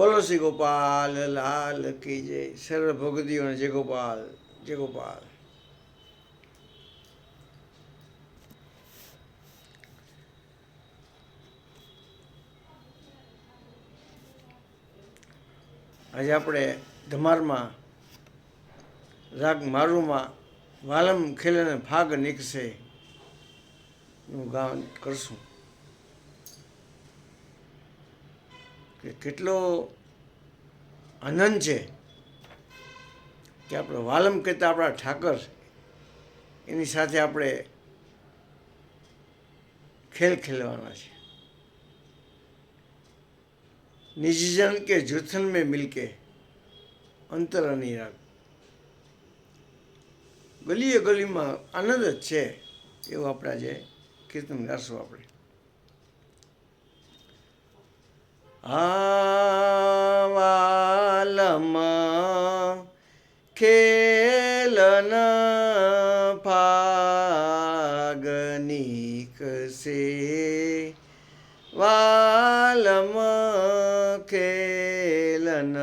બોલો શ્રી ગોપાલ, લાલ કી જય. સર્વ ભોગદીઓ જય ગોપાલ જય ગોપાલ. આજે આપણે ધમારમાં રાગ મારુમાં વાલમ ખેલને ભાગ નીકળશે. નું ગાન કરશું. કે કેટલો આનંદ છે કે આપણે વાલમ કહેતા આપણા ઠાકર એની સાથે આપણે ખેલ ખેલવાના છે. નિજીજન કે જૂથન મેં મિલકે અંતર અનિરાગ ગલીએ ગલીમાં આનંદ જ છે એવું આપણે આજે કીર્તન ગાશું આપણે. आवालम खेलन फागनिक से। वालम खेलन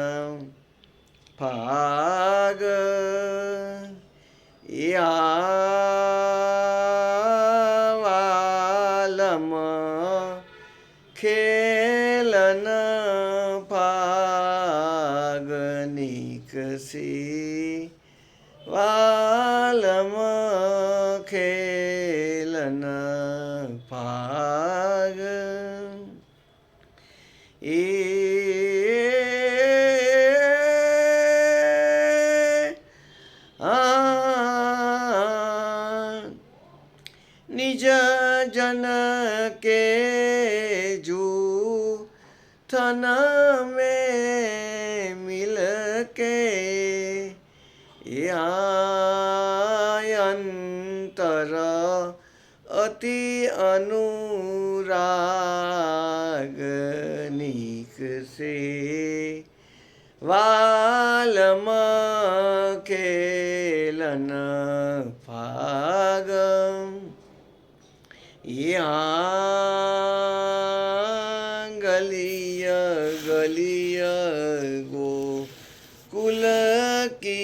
फाग या सी वालम खेलन पाग निज जन के जू थन में न्यायन्तर अति अनुराग निक से। वालम केलन फागम यहाँ गलिय गलिय गो कुल की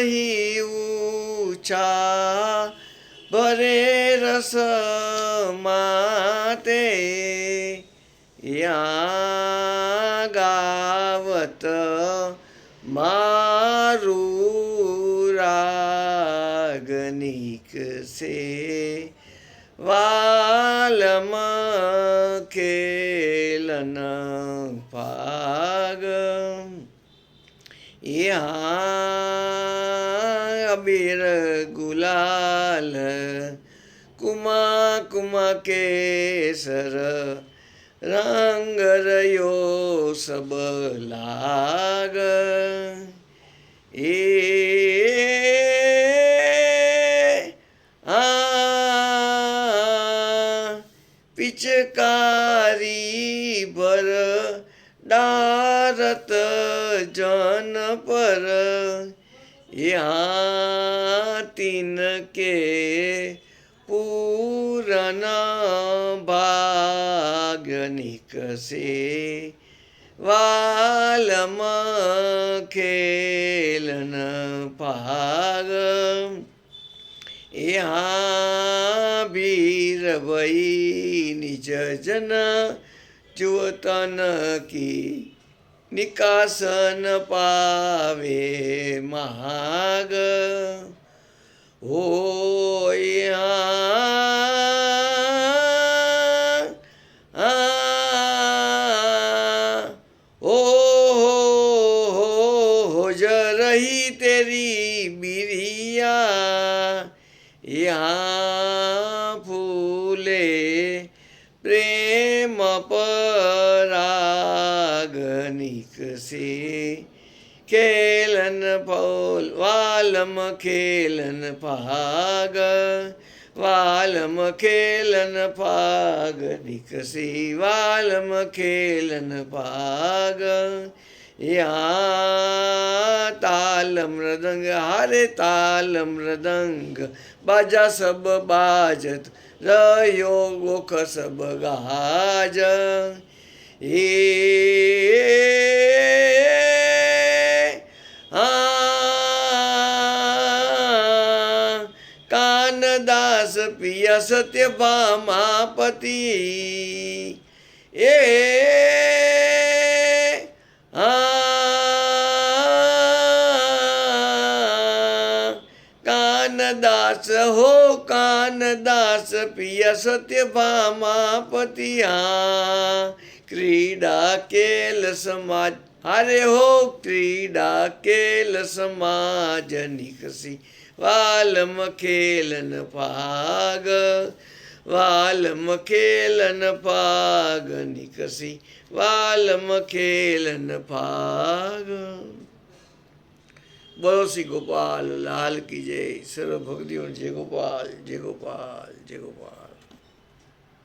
नहीं ऊँचा भरे रस माते या गावत मारू रागनिक से वालम केलन पाग यहाँ યા અબીર ગુલાલ કુમા કુમા કેસર રંગ રયો સબ લાગ એ આ પિચકારી ભર ડારત જન પર यहाँ तीन के पूरन भाग्यनिक से वालम खेलन भाग। यहाँ वीर भई निज जन चुतन की निकासन पावे महाग। हो ओ हो हो तेरी बिरिया। यहाँ નીકળશે કેલન પૌલ વાલમ કેલન પાગ વાલમ કેલન પાગ નીકસી વાલમ કેલન પાગ યા તાલમ રદંગ હારે તાલમ રદંગ બાજા સબ બાજત રયો ગોખ સબ ગાજ ए कानदास पिया सत्य पामा पति ए कानदास हो कानदास पिया सत्य पामा पतिया क्रीडा केल समाज हरे हो क्रीडा केल समाज निकसी वाल मखेलन पाग। वाल मखेलन पाग, निकसी वाल मखेलन पाग। बोलो सी गोपाल, लाल की जय। सर्व भक्तियों जय गोपाल जय गोपाल जय गोपाल।